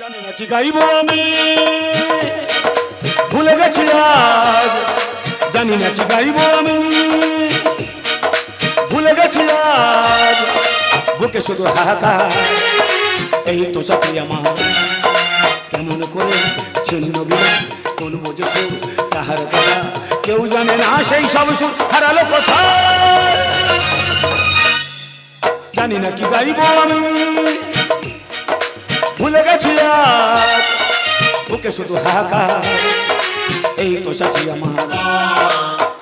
জানি না কি গাইব আমি। ভুলে গেছি আজ, জানি না কি গাইব আমি। ভুলে গেছি আজ, বুকে শুধু হাহাকার, এই তো সাথী আমার। কেমন করে ছিন্ন কোন বোঝে সুর তাহার কথা কেউ জানে না, সেই সব সুর হারালো কোথায়? জানি না কি গাইব আমি। ভুলে গেছি বুকে শুধু হাহাকার, এই তো আমার।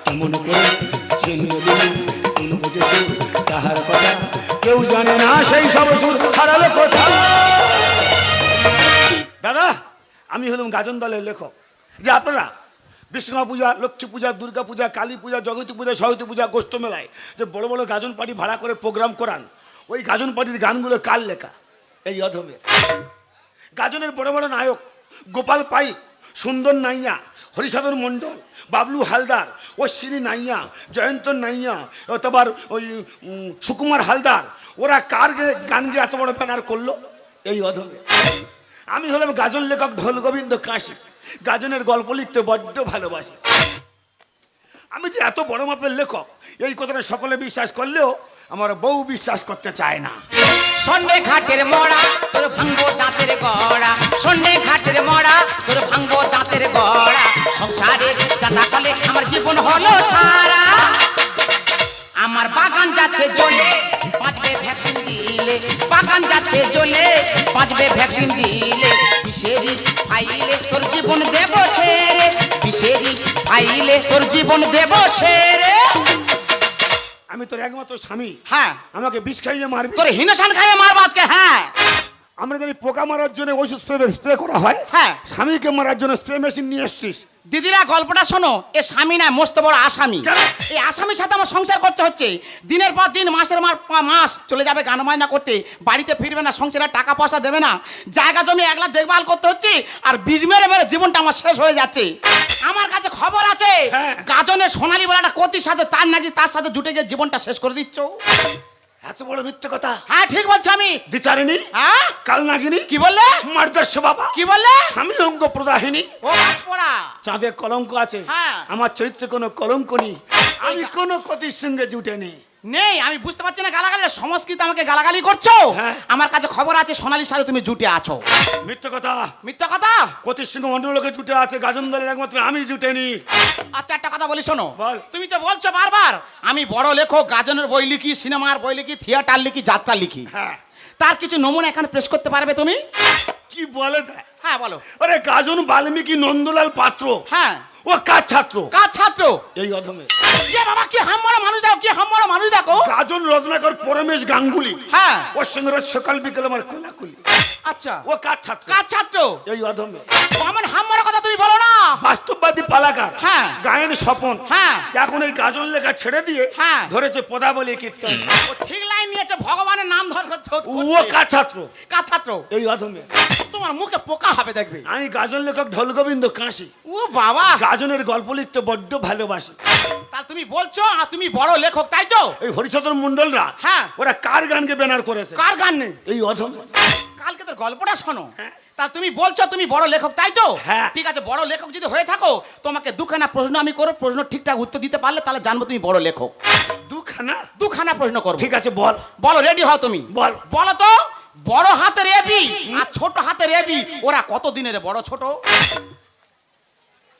করে তাহার কথা। কেউ জানে না সেই সব হারালো কোথায়। দাদা, আমি হলাম গাজন দলের লেখক। যে আপনারা বিশ্বকর্মা পূজা, লক্ষ্মী পূজা, দুর্গা পূজা, কালী পূজা, জগতী পূজা সরস্বতী পূজা, গোষ্ঠ মেলায় যে বড় বড় গাজন পার্টি ভাড়া করে প্রোগ্রাম করান, ওই গাজন পার্টির গানগুলো কার লেখা? এই অধমের। গাজনের বড় বড় নায়ক, গোপাল পাইক সুন্দর নাইয়া, হরিসাধন মণ্ডল, বাবলু হালদার, অশ্বিনী নাইয়া, জয়ন্ত নাইয়া অথবা ওই সুকুমার হালদার, ওরা কার গান গিয়ে এত বড় ব্যানার করল? এই অধমে। আমি হলাম গাজন লেখক ঢোল গোবিন্দ কাশি। গাজনের গল্প লিখতে বড্ড ভালোবাসি। আমি যে এত বড় মাপের লেখক, এই কথাটা সকলে বিশ্বাস করলেও আমার বউ বিশ্বাস করতে চায় না। সন্ধ্যে ঘাটের মরা, তোর ভাঙ্গো দাঁতের গড়া। সন্ধ্যে ঘাটের মরা, তোর ভাঙ্গো দাঁতের গড়া। সংসারে দাদা কলে আমার জীবন হলো সারা। আমার বাগান যাচ্ছে জ্বলে বাঁচবে ভ্যাকসিন দিলে। বাগান যাচ্ছে জ্বলে বাঁচবে ভ্যাকসিন দিলে। বিষেরি ফাইলে তোর জীবন দেব সেরে। বিষেরি ফাইলে তোর জীবন দেব সেরে। আমি তোর একমাত্র স্বামী। হ্যাঁ। আমাকে বিষ খাইয়ে মারবি। তোর হিনসান খাইয়ে মারবো আজকে হ্যাঁ। আমরা জানি পোকা মারার জন্য ওষুধ স্প্রে স্প্রে করা হয় হ্যাঁ। স্বামীকে মারার জন্য স্প্রে মেশিন নিয়ে এসছিস। দিদিরা গল্পটা শোনো। এ স্বামী না মস্ত বড় আসামি। এই আসামির সাথে আমার সংসার করতে হচ্ছে। দিনের পর দিন মাসের মাস চলে যাবে গান মাইনা করতে। বাড়িতে ফিরবে না সংসারে টাকা পয়সা দেবে না। জায়গা জমি একলা দেখভাল করতে হচ্ছে আর বীজ মেরে মেরে জীবনটা আমার শেষ হয়ে যাচ্ছে। আমার কাছে খবর আছে। হ্যাঁ। গাজনের সোনালী বেলাটা কতির সাথে তার নাকি তার সাথে জুটে গিয়ে জীবনটা শেষ করে দিচ্ছ? এত বড় মিথ্যে কথা। হ্যাঁ ঠিক বলছো আমি। বিচারিণী হ্যাঁ? কাল নাগিনী কি বললে? মার্দাস্য বাবা কি বললে? স্বামী অঙ্গ প্রদাহিনী। ও পড়া চাঁদে কলঙ্ক আছে। হ্যাঁ। আমার চরিত্রে কোনো কলঙ্ক নেই। আমি কোনো কতির সঙ্গে জুটে নেই নেই আমি বুঝতে পারছি না গালাগালি সংস্কৃত আমাকে গালাগালি করছ? হ্যাঁ। আমার কাছে খবর আছে সোনালির সাথে তুমি জুটে আছো। মিথ্যে কথা। মিথ্যা কথা? কতির সঙ্গে অন্য লোকে জুটে আছে গাজন দলের একমাত্র আমি জুটে নি আচ্ছা একটা কথা বলি শোনো। বল। তুমি তো বলছো বারবার আমি বড় লেখক গাজনের বই লিখি সিনেমার বই লিখি থিয়েটার লিখি যাত্রা লিখি। হ্যাঁ। তার কিছু নমুনা এখানে প্রেস করতে পারবে তুমি? কি বলে হ্যাঁ বলো। আরে গাজন বাল্মীকি নন্দলাল পাত্র। হ্যাঁ। ও কার ছাত্র? কার ছাত্র? এই অধমে। এ বাবা কি হাম্মরা মানুষ দাও কি হাম্মরা মানুষ দেখো। গাজন রত্নাকর পরমেশ গাঙ্গুলি। হ্যাঁ। ওর সঙ্গে রোজ সকাল বিকেল আমার কোলাকুলি। আচ্ছা। ও কার ছাত্র? কার ছাত্র? এই অধমে। আমার হাম্মরা কথা তুমি বলো না। বাস্তববাদী পালাকার। হ্যাঁ। গায়েন স্বপন। হ্যাঁ। এখন এই গাজন লেখা ছেড়ে দিয়ে হ্যাঁ। ধরেছে পদাবলী কীর্তন। ও ঠিক লাইন নিয়েছে ভগবানের নাম ধর ও কার ছাত্র? কার ছাত্র? এই অধমে। তোমার মুখে পোকা হবে দেখবে। আমি গাজন লেখক ঢোল গোবিন্দ কাশি ও বাবা। গাজনের গল্প লিখতে বড্ড ভালোবাসি। তাহলে তুমি বলছো আর তুমি বড় লেখক তাই তো? এই হরিচন্দ্র মন্ডলরা হ্যাঁ। ওরা কার গানকে ব্যানার করেছে? কার গান নেই এই অধম। কালকে তোর গল্পটা শোনো। হ্যাঁ। তা তুমি বলছো তুমি বড় লেখক তাই তো? হ্যাঁ। ঠিক আছে বড় লেখক যদি হয়ে থাকো তোমাকে দুখানা প্রশ্ন আমি করো প্রশ্ন ঠিকঠাক উত্তর দিতে পারলে তাহলে জানব তুমি বড় লেখক। দুখানা? দুখানা প্রশ্ন করো ঠিক আছে বল। বলো রেডি হও তুমি? বল। বলো তো বড় হাতের এবি আর ছোট হাতের এবি ওরা কত দিনের বড় ছোট?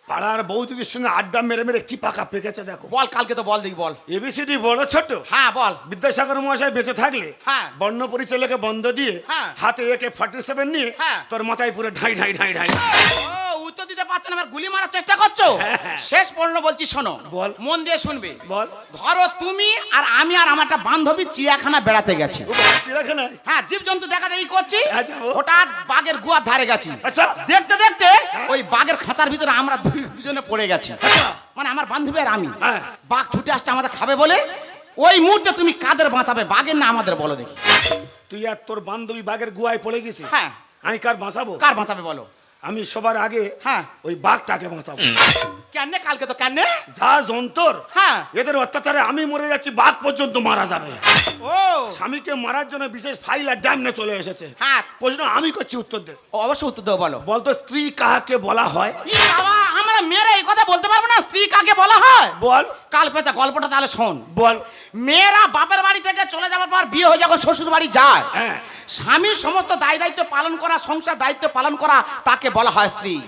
পাড়ার বৌদিদের সঙ্গে আড্ডা মেরে মেরে কি পাকা পেকেছে দেখো বল কালকে তো বল দেখি বল এবিসিডি বড় ছোট হ্যাঁ বল বিদ্যাসাগর মহাশয় বেঁচে থাকলে হ্যাঁ। বর্ণ পরিচালকে বন্ধ দিয়ে হ্যাঁ। হাতে একে ফর্টি সেভেন নিয়ে হ্যাঁ। তোর মাথায় পুরো ঢাই ঢাই ঢাই ঢাই উত্তর দিতে পারছ না গুলি মারার চেষ্টা করছ? হ্যাঁ, হ্যাঁ। শেষ পর্ণ বলছি শোনো বল। মন দিয়ে শুনবে। বল। ধরো তুমি আর আমি আর আমার একটা বান্ধবী চিড়িয়াখানা বেড়াতে গেছি। হ্যাঁ জীবজন্তু দেখা দেখি করছি। হ্যাঁ, হঠাৎ বাঘের গুয়ার ধারে গেছি। আচ্ছা। দেখতে দেখতে ওই বাঘের খাঁচার ভিতরে আমরা দুই- দুজনে পড়ে গেছি। আচ্ছা। মানে আমার বান্ধবী আর আমি। হ্যাঁ। বাঘ ছুটে আসছে আমাদের খাবে বলে। ওই মুহূর্তে তুমি কাদের বাঁচাবে? বাঘের না আমাদের বলো দেখি। তুই আর তোর বান্ধবী বাঘের গুয়ায় পড়ে গেছিস? হ্যাঁ। আমি কার বাঁচাবো? কার বাঁচাবে বলো? আমি সবার আগে হ্যাঁ। ওই বাঘটাকে বাঁচাবো কেন কালকে তো কেন? যা যন্তর হ্যাঁ। এদের অত্যাচারে আমি মরে যাচ্ছি বাঘ পর্যন্ত মারা যাবে। ও। স্বামীকে মারার জন্য বিশেষ ফাইল আর ড্যাম নিয়ে চলে এসেছে। হ্যাঁ। প্রশ্ন আমি করছি উত্তর দে। অবশ্যই উত্তর দেবো বলো। বলতো স্ত্রী কাহাকে বলা হয়? বাবা? মেয়েরা এই কথা বলতে পারব না? স্ত্রী কাকে বলা হয়? বল। কাল পেঁচা গল্পটা তাহলে শোন। বল। মেয়েরা বাপের বাড়ি থেকে চলে যাওয়ার পর বিয়ে হয়ে যখন শ্বশুর বাড়ি যায় হ্যাঁ। স্বামীর সমস্ত দায় দায়িত্ব পালন করা সংসার দায়িত্ব পালন করা তাকে বলা হয় স্ত্রী।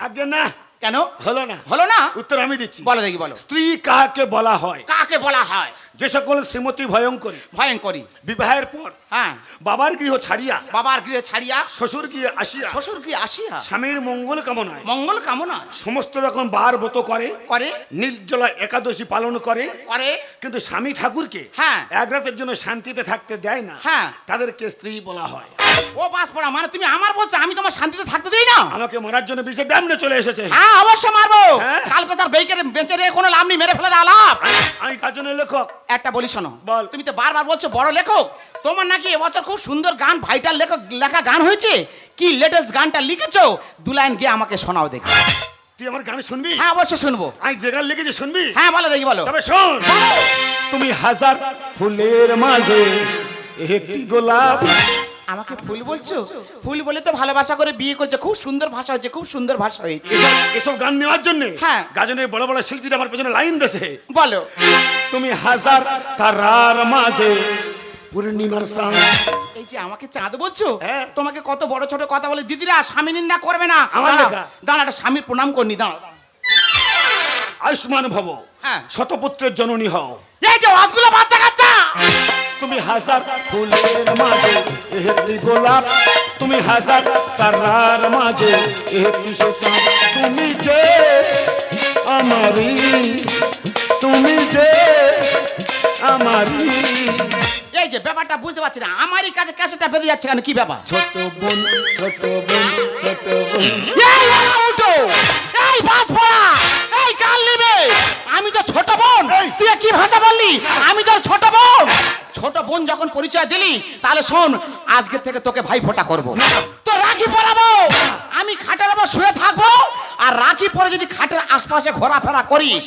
আগে না। কেন? হলো না। হলো না? উত্তর আমি দিচ্ছি। বলো দেখি বলো। স্ত্রী কাহাকে বলা হয়? কাকে বলা হয়? যে সকল শ্রীমতী ভয়ঙ্করী। ভয়ঙ্করী। বিবাহের পর হ্যাঁ। বাবার গৃহ ছাড়িয়া বাবার গৃহে ছাড়িয়া শ্বশুর গিয়ে আসিয়া শ্বশুর আসিয়া স্বামীর মঙ্গল কামনায় মঙ্গল কামনা সমস্ত রকম বার ব্রত করে করে নির্জলা একাদশী পালন করে করে। কিন্তু স্বামী ঠাকুরকে হ্যাঁ। এক রাতের জন্য শান্তিতে থাকতে দেয় না। হ্যাঁ। তাদেরকে স্ত্রী বলা হয়। ও বাস পড়া মানে তুমি আমার বলছো আমি তোমার শান্তিতে থাকতে দিই না? আমাকে মারার জন্য বিশেষ ব্যায়াম নিয়ে চলে এসেছে। হ্যাঁ অবশ্যই মারবো। হ্যাঁ। কাল পেতার বেইকের বেঁচে রেখে কোনো লাভ নেই মেরে ফেলে দে আলাপ আমি- আমি কাজনের লেখক? একটা বলি শোনো বল। তুমি তো বারবার বলছো বড় লেখক। তোমার নাকি এবছর খুব সুন্দর গান ভাইটাল লেখক লেখা গান হয়েছে? কি লেটেস্ট গানটা লিখেছো? দু লাইন গিয়ে আমাকে শোনাও দেখি। তুই আমার গান শুনবি? হ্যাঁ অবশ্যই শুনব। আমি যে গান লিখেছি শুনবি? হ্যাঁ বলো দেখি বলো। তবে শোন। তুমি হাজার ফুলের মাঝে একটি গোলাপ আমাকে ফুল বলছো? ফুল বলে তো ভালোবাসা করে বিয়ে করছে। খুব সুন্দর ভাষা হয়েছে খুব সুন্দর ভাষা হয়েছে। এসব গান নেওয়ার জন্য? হ্যাঁ। গাজনের বড় বড় শিল্পীরা আমার পেছনে লাইন দেছে বলো। তুমি হাজার তারার মাঝে পূর্ণিমার স্থান। এই যে আমাকে চাঁদ বলছো? হ্যাঁ। তোমাকে কত বড় ছোট কথা বলে। দিদিরা স্বামী নিন্দা করবে না। লেখা। একটা স্বামীর প্রণাম করনি দাঁড়াও। আয়ুষ্মান ভব হ্যাঁ। শতপুত্রের জননী হও। এই যে অতগুলো বাচ্চা কাচ্চা তুমি হাজার ফুলের মাঝে একটি গোলাপ। তুমি হাজার তারার মাঝে একটি শোষণ তুমি যে আমারি তুমি যে আমারি এই যে ব্যাপারটা বুঝতে পারছি না আমারই কাছে ক্যাসেটটা বেরিয়ে যাচ্ছে কেন? কি ব্যাপার? ছোট বোন ছোট বোন ছোট বোন। এই উঠো এই বাস পড়া! এই কাল নেবে! আমি তো ছোট বোন! তুই কি ভাষা বললি? আমি তোর ছোট বোন! ছোট বোন যখন পরিচয় দিলি তাহলে শোন আজকে থেকে তোকে ভাই ফোটা করব তো রাখি পরাবো? আমি খাটের ওপর শুয়ে থাকব আর রাখি পরে যদি খাটের আশপাশে ঘোরাফেরা করিস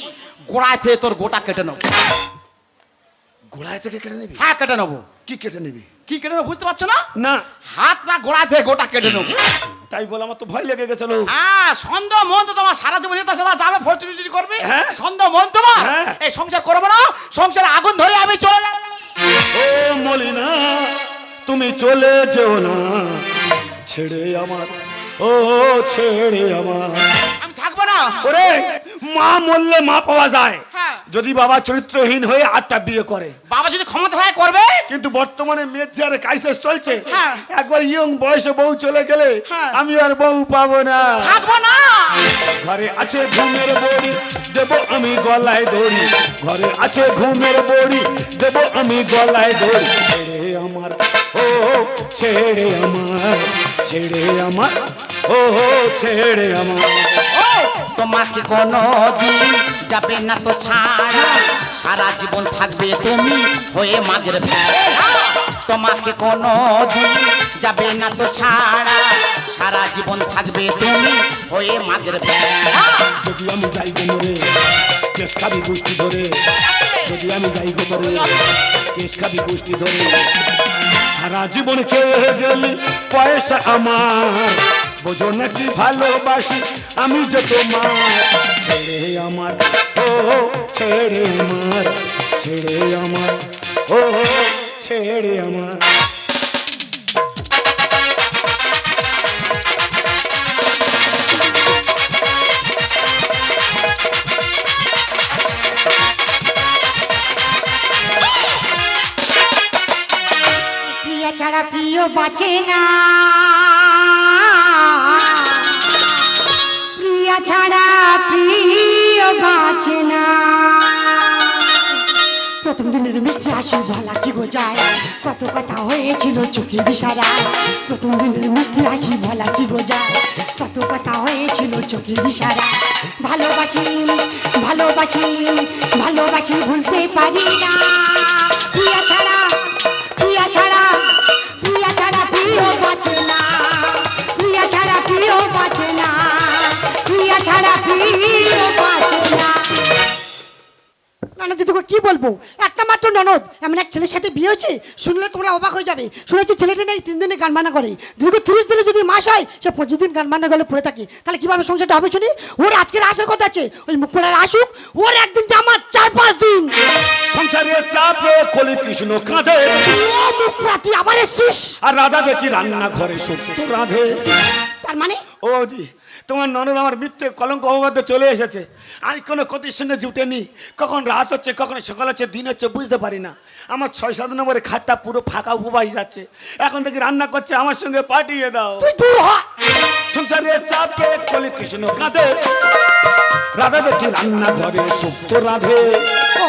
গোড়ায় থেকে তোর গোটা কেটে নেব। গোড়ায় থেকে কেটে নিবি? হ্যাঁ কেটে নেব। কি কেটে নিবি? কি কেটে নেব বুঝতে পারছ না? না। হাতটা গোড়ায় থেকে গোটা কেটে নেব। তাই বলে আমার তো ভয় লেগে গেছিল হ্যাঁ সন্দেহ মন তো তোমার সারা জীবন যাবে ফর্চুনিটি করবে। সন্দেহ মন তোমার? হ্যাঁ। এই সংসার করব না সংসারে আগুন ধরে তুমি চলে যেও না। ছেড়ে আমার ও ছেড়ে আমার। আমি থাকব না। ওরে মা মরলে মা পাওয়া যায়। হ্যাঁ। যদি বাবা চরিত্রহীন হয়ে আটটা বিয়ে করে। বাবা যদি ক্ষমতা হয় করবে? কিন্তু বর্তমানে মেয়ের যে চলছে হ্যাঁ। একবার ইয়ং বয়সে বউ চলে গেলে হ্যাঁ। আমি আর বউ পাবো না। থাকব না। ঘরে আছে ঘুমের বড়ি দেব আমি গলায় দড়ি। ঘরে আছে ঘুমের বড়ি দেব আমি গলায় দড়ি। আমার। ও ছেড়ে আমার ছেড়ে আমার। ও ছেড়ে আমার। তোমাকে কোনো দিন যাবে না তো ছাড়া। সারা জীবন থাকবে তুমি হয়ে ভেড়া তোমাকে কোনো দিন যাবে না তো ছাড়া। সারা জীবন থাকবে তুমি হয়ে মাগের ভেড়া যদি আমি যাই গোষ্ঠী ধরে যদি আমি যাই গোমরে কেস খাবি গোষ্ঠী ধরে সারা জীবন খেয়ে গেলি পয়সা আমার। বোঝো নাকি ভালোবাসি আমি যে তোমার। ছেড়ে আমার, ও, ছেড়ে আমার ছেড়ে আমার, ও, ছেড়ে আমার। বাঁচে না। প্রিয়া ছাড়া প্রিয় বাঁচে না। প্রথম দিনের মিষ্টি হাসি ভোলা কি বোঝায়? কত কথা হয়েছিল চোখে বিসারায় প্রথম দিনের মিষ্টি হাসি ভোলা কি বোঝায়? কত কথা হয়েছিল চোখে বিসারায় ভালোবাসি ভালোবাসি ভালোবাসি ভুলতে পারি না। প্রিয়া ছাড়া প্রিয়া ছাড়া একটা মাত্র ননদ এক ছেলের সাথে শুনলে তোমরা অবাক হয়ে যাবে। শুনেছি ছেলেটা নেই, তিন দিনে গান বান্না করে। তিরিশ দিনে যদি মাস হয়, সে গান বান্না তাহলে কীভাবে সংসারটা ওর আসার কথা আছে। ওই মুখ আসুক। ওর একদিন আমার চার পাঁচ কৃষ্ণ কাঁধে মুখ আবার এসছিস? আর রাধা দেখি রান্না ঘরে সত্য রাধে। তার মানে? ও দি তোমার ননদ আমার মৃত্যু কলঙ্ক অবাধে চলে এসেছে। আমি কোনো ক্ষতির সঙ্গে জুটেনি। কখন রাত হচ্ছে কখন সকাল হচ্ছে দিন হচ্ছে বুঝতে পারি না। আমার ছয় সাত নম্বরের খাটটা পুরো ফাঁকা উবাই যাচ্ছে। এখন থেকে রান্না করছে আমার সঙ্গে পাঠিয়ে দাও। তুই দূর হ। সংসারে চাপে কলি কৃষ্ণ কাঁধে রাধা দেখি রান্না ঘরে সুপ্ত রাধে।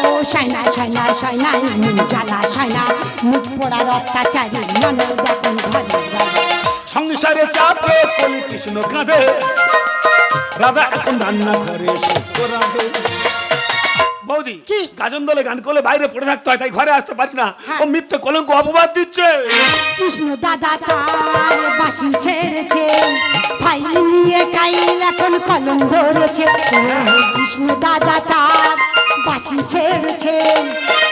ও সাইনা সাইনা সাইনা আমি জ্বালা সাইনা মুখ পোড়ার অত্যাচারী ননদ দেখুন ঘরে ঘরে। সংসারে চাপে কলি কৃষ্ণ কাঁধে রাধা এখন রান্না ঘরে সুপ্ত রাধে। বৌদি কি? গাজন দলে গান করলে বাইরে পড়ে থাকতে হয় তাই ঘরে আসতে পারি না। হ্যাঁ। ও মিথ্যে কলঙ্ক অপবাদ দিচ্ছে। কৃষ্ণ দাদা তার বাসি ছেড়েছে ভাই নিয়ে কাইল এখন কলম ধরেছে কৃষ্ণ দাদা তার বাসি ছেড়েছে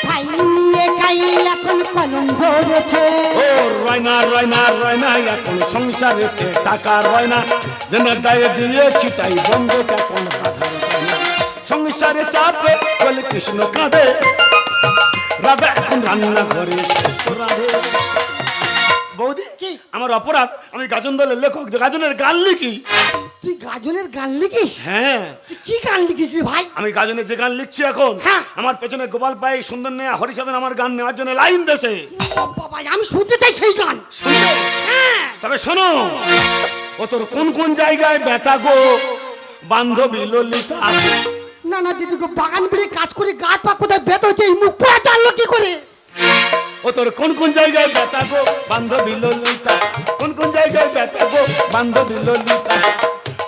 ভাই নিয়ে কাইল এখন কলম ধরেছে ও রয়না রয়না রয়না এখন সংসারেতে টাকা রয়না? জেনার দায়ে দিয়েছি তাই বন্ধ এখন বাধার রয়না। সংসারে চাপে কলি কৃষ্ণ কাঁধে রাধা এখন রান্না ঘরে বৌদি কি? আমার অপরাধ আমি গাজন দলের লেখক যে গাজনের গান লিখি। তুই গাজনের গান লিখিস? হ্যাঁ। তুই কি গান লিখিস রে ভাই? আমি গাজনের যে গান লিখছি এখন হ্যাঁ। আমার পেছনে গোপাল পাই সুন্দর নেয়া হরিসাধন আমার গান নেওয়ার জন্য লাইন দেশে বাবা আমি শুনতে চাই সেই গান। হ্যাঁ। তবে শোনো ও তোর কোন কোন জায়গায় ব্যথা গো? বান্ধবী ললিতা না না, দিদি বাগান বেড়ে কাজ করে গাছ পা কোথায় বেত হচ্ছে, এই মুখ পোড়া জানলো কি করে? ও তোর কোন কোন জায়গায় ব্যথা গো, বান্ধবী ললিতা? কোন কোন জায়গায় ব্যথা গো, বান্ধবী ললিতা?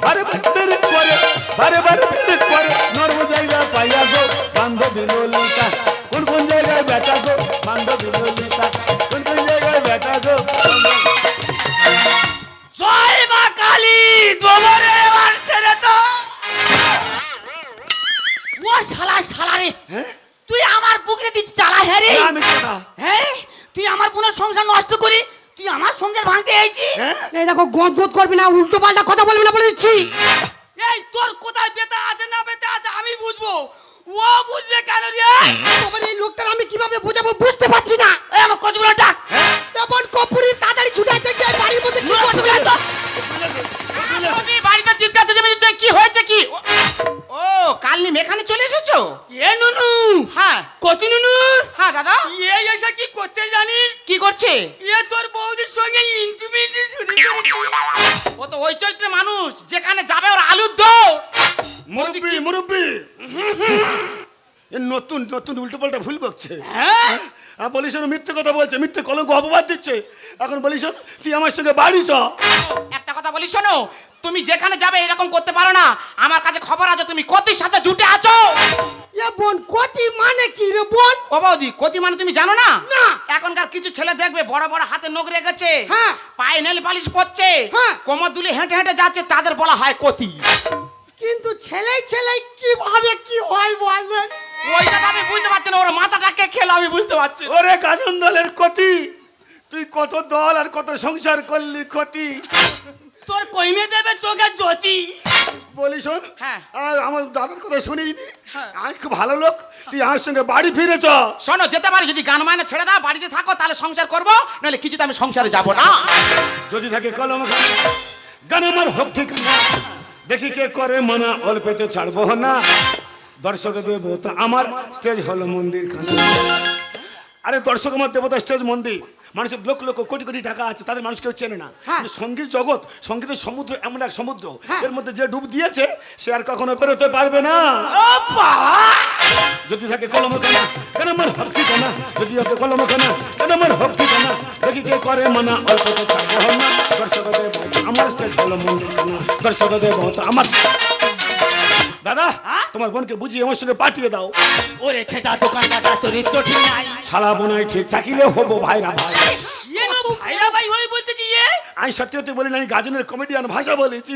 বারে বারে করে বারে বারে করে নর্ম জায়গা পাইয়া গো, বান্ধবী ললিতা। এইছি হ্যাঁ? এই দেখো গদ গদ করবি না উল্টো পাল্টা কথা বলবি না বলে দিচ্ছি। এই তোর কোথায় বেতা আছে না বেতা আছে আমি বুঝব। ও বুঝবে কেন রে? তোমার এই লোকটার আমি কীভাবে বোঝাবো? বকছে হ্যাঁ? আর বলিস মিথ্যে কথা বলছে মিথ্যে কলঙ্ক অপবাদ দিচ্ছে। এখন বলিস তুই আমার সঙ্গে বাড়ি চ। একটা কথা বলি শোনো তুমি যেখানে যাবে এরকম করতে পারো না। আমার কাছে খবর আছে তুমি কতির সাথে জুটে আছো। এ বোন কতি মানে কি রে বোন? ও বৌদি কতি মানে তুমি জানো না? না। এখনকার কিছু ছেলে দেখবে বড় বড় হাতে নখ রেখেছে। হ্যাঁ। পায়ে নেল পালিশ পরছে হ্যাঁ। কোমর দুলে হেঁটে হেঁটে যাচ্ছে তাদের বলা হয় কতি কিন্তু ছেলে ছেলে কীভাবে কি হয় বলেন ওইটা তো আমি বুঝতে পারছি না ওর মাথাটাকে খেলো আমি বুঝতে পারছি না। ওরে গাজন দলের ক্ষতি। তুই কত দল আর কত সংসার করলি ক্ষতি। তোর কইমে দেবে চোখে জ্যোতি। বলি শোন হ্যাঁ। আর আমার দাদার কথা শুনিস নি আমি খুব ভালো লোক তুই আমার সঙ্গে বাড়ি ফিরে চ শোনো যেতে পারি যদি গান মায়না ছেড়ে দাও বাড়িতে থাকো তাহলে সংসার করব নাহলে কিছুতে আমি সংসারে যাব না। যদি থাকে কলম খানা, গান আমার হোক ঠিক না দেখি কে করে মানা অল্পেতে ছাড়বো না। দর্শক দেবতা আমার স্টেজ হলো মন্দির আরে দর্শক আমার দেবতা স্টেজ মন্দির। মানুষের লোক লোক কোটি কোটি টাকা আছে তাদের মানুষ কেউ চেনে না। হ্যাঁ। সংগীত জগৎ সঙ্গীতের সমুদ্র এমন এক সমুদ্র। হ্যাঁ। এর মধ্যে যে ডুব দিয়েছে সে আর কখনো বেরোতে পারবে না। যদি থাকে কলম খানা কেন আমার ভক্তি খানা যদি থাকে কলম খানা কেন আমার ভক্তি খানা দেখি কে করে মানা অল্প দেবতা আমার স্টেজ হলো মন্দির খানা দর্শক দেবতা আমার দাদা তোমার বোনকে বুঝিয়ে আমার সঙ্গে পাঠিয়ে দাও। ওরে ঠেটা দোকান কাটা চরিত্র ঠিক নাই। ছাড়া বোনাই ঠিক থাকিলে হব ভাইরা ভাই। ইয়ে নো ভাইরা ভাই হয়ে বলতেছি ইয়ে? আমি সত্যি সত্যি বলি না আমি গাজনের কমেডিয়ান ভাষা বলেছি।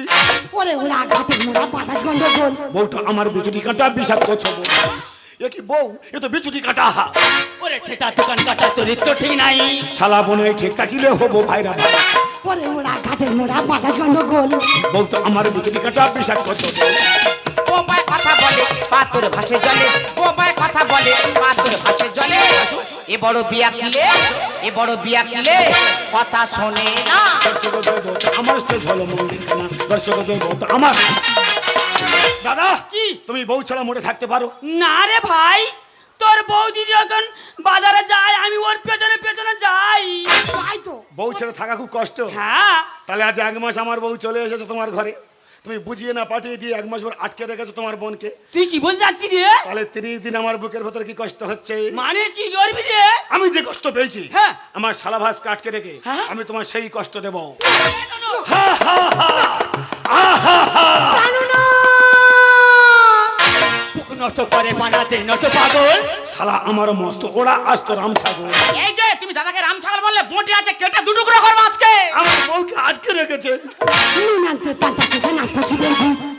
ওরে ওরা ঘাটে মোড়া বাতাস গন্ডগোল বউটা আমার বিচুটি কাঁটা বিষাক্ত ছবো এ কি বউ? এ তো বিচুটি কাটা। হা ওরে ঠেটা দোকান কাটা চরিত্র ঠিক নাই। শালা বনে ঠিক তাকিলে হব ভাইরা ভাই। ওরে ওরা ঘাটের মোড়া বাধা গন্ডগোল বউ তো আমার বিচুটি কাটা বিষাক কত বোম্বাই কথা বলে পাথর ভাসে জলে। বোম্বাই কথা বলে পাথর ভাসে জলে। এ বড় বিয়া কিলে এ বড় বিয়া কিলে কথা শোনে না। দর্শক আমার স্টেজ হলো মন্দির না দর্শক দেব তো আমার। দাদা কি? তুমি বউ ছাড়া মোড়ে থাকতে পারো। না রে ভাই তোর বৌদি যখন বাজারে যায় আমি ওর পেছনে পেছনে যাই। তাই তো। বউ ছেড়ে থাকা খুব কষ্ট। হ্যাঁ। তাহলে আজ এক মাস আমার বউ চলে এসেছে তোমার ঘরে। তুমি বুঝিয়ে না পাঠিয়ে দিয়ে এক মাস পর আটকে রেখেছো তোমার বোনকে। তুই কি বল যাচ্ছি রে? তাহলে তিরিশ দিন আমার বুকের ভেতরে কি কষ্ট হচ্ছে? মানে কি করবি রে? আমি যে কষ্ট পেয়েছি হ্যাঁ। আমার শালা শালাভাসকে আটকে রেখে হ্যাঁ। আমি তোমার সেই কষ্ট দেব। পুক নষ্ট করে বানাতে নষ্ট পাগল। শালা আমার মস্ত ওরা আসতো রাম ঠাকুর এই যে দাদাকে রাম ছাগল বললে বটি আছে কেটে দুটুকরো করব আজকে। আমার বউকে আটকে রেখেছে। নুন আনতে পান্তা খেতে না খুশি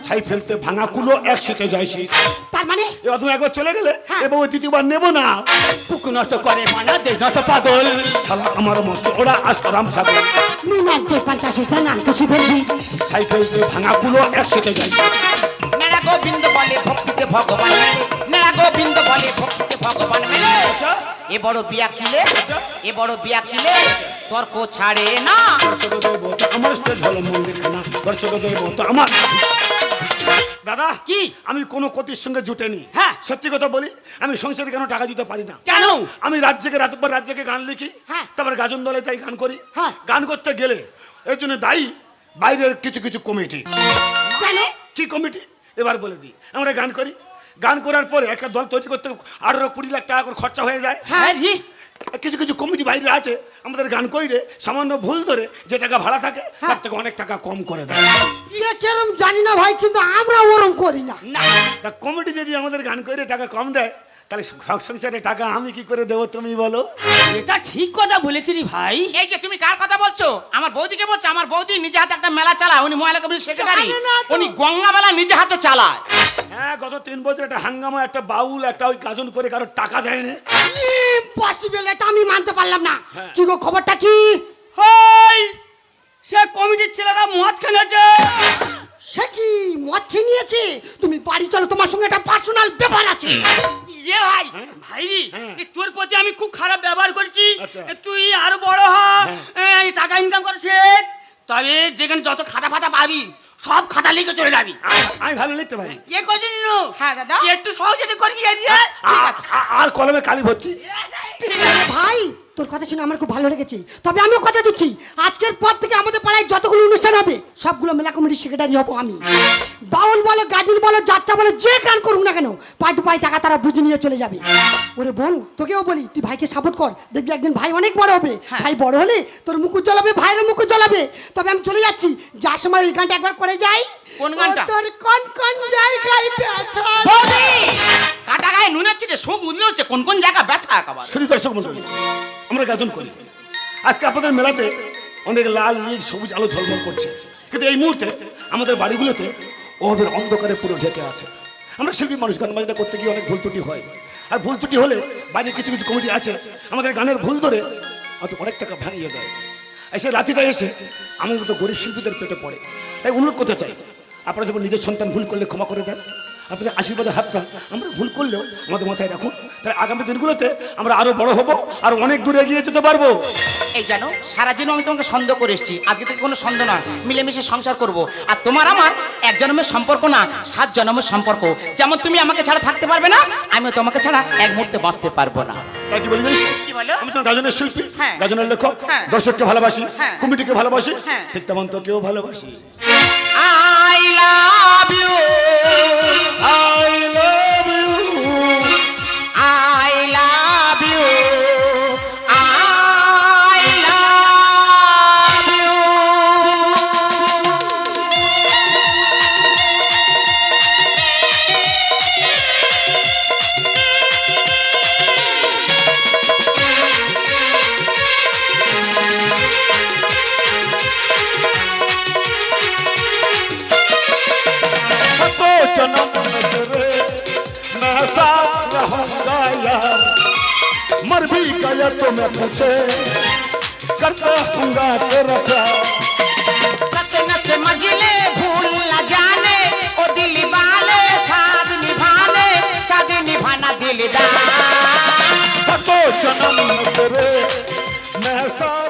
ছাই ফেলতে ভাঙা কুলো একসাথে যাইছি তার মানে? এবার তুমি একবার চলে গেলে হ্যাঁ। এবার ওই দ্বিতীয়বার নেব না। পুক নষ্ট করে বানাতে নষ্ট পাগল। শালা আমার মস্ত ওরা আসতো রাম ঠাকুর নুন আনতে পান্তা খেতে না খুশি বলবি ছাই ফেলতে ভাঙা কুলো একসাথে যাইছি নেড়া গোবিন্দ বলে ভক্তিতে ভগবান। মেলে নেড়া গোবিন্দ বলে ভক্তিতে ভগবান। এ বড় বিয়া কিলে এ বড় বিয়া কিলে তর্ক ছাড়ে না। আমার দর্শক দেব তো আমার। দাদা কি? আমি কোনো ক্ষতির সঙ্গে জুটেনি। হ্যাঁ। সত্যি কথা বলি আমি সংসারে কেন টাকা দিতে পারি না? কেন? আমি জেগে রাত পর জেগে গান লিখি হ্যাঁ। তারপর গাজন দলে তাই গান করি। হ্যাঁ। গান করতে গেলে এর জন্য দায়ী বাইরের কিছু কিছু কমিটি। কেন? কি কমিটি? এবার বলে দিই। আমরা গান করি গান করার পরে একটা দল তৈরি করতে আঠারো কুড়ি লাখ টাকা করে খরচা হয়ে যায়। হ্যাঁ রি। কিছু কিছু কমিটি বাইরে আছে আমাদের গান কইরে সামান্য ভুল ধরে যে টাকা ভাড়া থাকে তার থেকে অনেক টাকা কম করে দেয়। কেরম জানি না ভাই কিন্তু আমরা ওরম করি না। না কমিটি যদি আমাদের গান কইরে টাকা কম দেয় তাহলে সংসারে টাকা আমি কি করে দেবো তুমি বলো? এটা ঠিক কথা বলেছি রে ভাই। এই যে তুমি কার কথা বলছো? আমার বৌদিকে বলছো আমার বৌদি নিজে হাতে একটা মেলা চালায় উনি মহিলা কমিটির সেক্রেটারি। না। উনি গঙ্গা মেলা নিজে হাতে চালায়। হ্যাঁ গত তিন বছর একটা হাঙ্গামা একটা বাউল একটা ওই গাজন করে কারও টাকা দেয়নি। ইম্পসিবল এটা আমি মানতে পারলাম না। হ্যাঁ। কি গো খবরটা কি? হই সে কমিটির ছেলেরা মদ খেলেছে। সে কি মদ খেয়ে নিয়েছে? তুমি বাড়ি চলো তোমার সঙ্গে একটা পার্সোনাল ব্যাপার আছে। ইয়ে ভাই ভাই হ্যাঁ। তোর প্রতি আমি খুব খারাপ ব্যবহার করেছি। আচ্ছা। তুই আরও বড় হ। হ্যাঁ। এই টাকা ইনকাম করে শেখ। তবে যেখানে যত খাতা ফাতা পাবি সব খাতা লিখে চলে যাবি। আমি- ভালো লিখতে পারি। এ কদিন হ্যাঁ, দাদা। একটু সহযোগিতা করবি আর কলমে কালি ভর্তি। ভাই তোর কথা শুনে আমার খুব ভালো লেগেছে। তবে আমিও কথা দিচ্ছি। আজকের পর থেকে আমাদের পাড়ায় যতগুলো অনুষ্ঠান হবে সবগুলো মেলা কমিটির সেক্রেটারি হব আমি। বাউল বলো গাজন বলো যাত্রা বলো যে গান করুক না কেন পাই টু পাই টাকা তারা বুঝে নিয়ে চলে যাবে। ওরে বোন তোকেও বলি তুই ভাইকে সাপোর্ট কর। দেখবি একদিন ভাই অনেক বড় হবে। ভাই বড় হলে তোর মুকুট জ্বলাবে ভাইয়ের মুকুট জ্বলাবে। তবে আমি চলে যাচ্ছি। যার সময় ওই গানটা একবার করে যাই। কোন গানটা? তোর কোন কোন জায়গায় ব্যথা কোন কোন জায়গা ব্যথা একেবারে? শুধু দর্শক মন্ডলী আমরা গাজন করি। আজকে আপনাদের মেলাতে অনেক লাল, নীল, সবুজ আলো ঝলমল করছে। কিন্তু এই মুহূর্তে আমাদের বাড়িগুলোতে অভাবের অন্ধকারে পুরো ঢেকে আছে। আমরা শিল্পী মানুষ, গান বাজনা করতে গিয়ে অনেক ভুল ত্রুটি হয়। আর ভুল ত্রুটি হলে বাইরে কিছু কিছু কমিটি আছে, আমাদের গানের ভুল ধরে হয়তো অনেক টাকা ভাঙিয়ে দেয়। এসে রাতিটা এসে আমাদের মতো গরিব শিল্পীদের পেটে পড়ে। তাই অনুরোধ করতে চাই, আপনারা যখন নিজের সন্তান ভুল করলে ক্ষমা করে দেন আপনাদের আশীর্বাদের হাতটা আমরা ভুল করলেও আমাদের মাথায় রাখুন তাহলে আগামী দিনগুলোতে আমরা আরও বড় হব আর অনেক দূরে এগিয়ে যেতে পারব এই জানো সারা জীবন আমি তোমাকে সন্দেহ করে এসেছি আজকে থেকে কোনো সন্দেহ না মিলেমিশে সংসার করব আর তোমার আমার এক জন্মের সম্পর্ক না সাত জন্মের সম্পর্ক যেমন তুমি আমাকে ছাড়া থাকতে পারবে না আমিও তোমাকে ছাড়া এক মুহূর্তে বাঁচতে পারব না তাই কি বলি জানিস তো? আমি তো গাজনের শিল্পী হ্যাঁ। গাজনের লেখক হ্যাঁ। দর্শককে ভালোবাসি হ্যাঁ। কমিটিকে ভালোবাসি। ঠিক তেমন তোকেও ভালোবাসি আই লাভ ইউ আই बिना तो मैं पूछे। करता हूँगा तेरा प्यार। सतनत मजले भूल जन्म तेरे मैं